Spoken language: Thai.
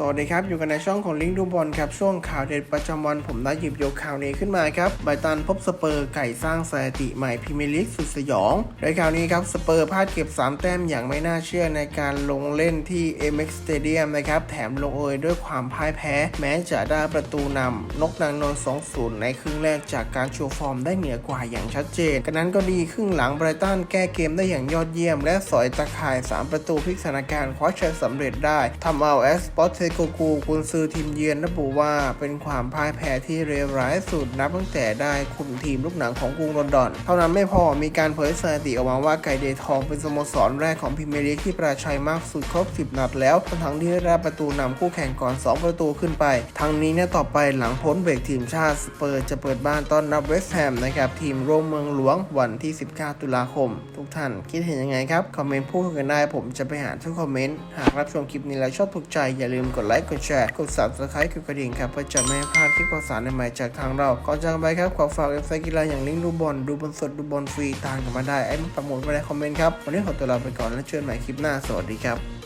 สวัสดีครับ อยู่กันในช่องของลิงก์ดูบอลครับช่วงข่าวเด็ดประจำวันผมได้หยิบยกข่าวนี้ขึ้นมาครับไบรตันพบสเปอร์ไก่สร้างสถิติใหม่พรีเมียร์ลีกสุดสยองโดยข่าวนี้ครับสเปอร์พลาดเก็บ 3 แต้มอย่างไม่น่าเชื่อในการลงเล่นที่ MX Stadium นะครับแถมลงเอยด้วยความพ่ายแพ้ แม้จะได้ประตูนำนกนางนอน 2-0 ในครึ่งแรกจากการโชว์ฟอร์มได้เหนือกว่าอย่างชัดเจนกันนั้นก็ดีครึ่งหลังไบรตันแก้เกมได้อย่างยอดเยี่ยม และสอยตะข่าย 3 ประตูพลิกสถานการณ์คว้าชัยสำเร็จได้ทำเอาแอสปอร์ตโกกูกุนซือทีมเยือนระบุว่าเป็นความพ่ายแพ้ที่เลวร้ายสุดนับตั้งแต่ได้คุมทีมลูกหนังของกรุงลอนดอน เท่านั้นไม่พอมีการเผยสถิติออกมาว่าไก่เดทองเป็นสโมสรแรกของพรีเมียร์ลีกที่ประชัยมากสุดครบ 10 นัดแล้วทั้งที่ได้รับประตูนำคู่แข่งก่อน 2 ประตูขึ้นไป ทั้งนี้เนี่ยต่อไปหลังพ้นเบรกทีมชาติสเปอร์จะเปิดบ้านต้อนรับเวสต์แฮมนะครับทีมร่วมเมืองหลวงวันที่ 19 ตุลาคม ทุกท่านคิดเห็นยังไงครับ คอมเมนต์พูดกันได้ผมจะไปหาทุกคอมเมนต์หากรับชมคลิปนี้แล้วชอบถูกใจอย่าลืมกดไลค์กดแชร์กด subscribe กดกระดิ่งครับเพื่อจะไม่ให้พลาดคลิปข่าวสารใหม่ๆจากทางเราก่อนจากไปครับขอฝากเว็บไซต์กีฬาอย่างลิงก์ดูบอลดูบอลสดดูบอลฟรีตามกันมาได้ไอ้มันประมูลไว้ในคอมเมนต์ครับวันนี้ขอตัวลาไปก่อนแล้วเจอกันใหม่คลิปหน้าสวัสดีครับ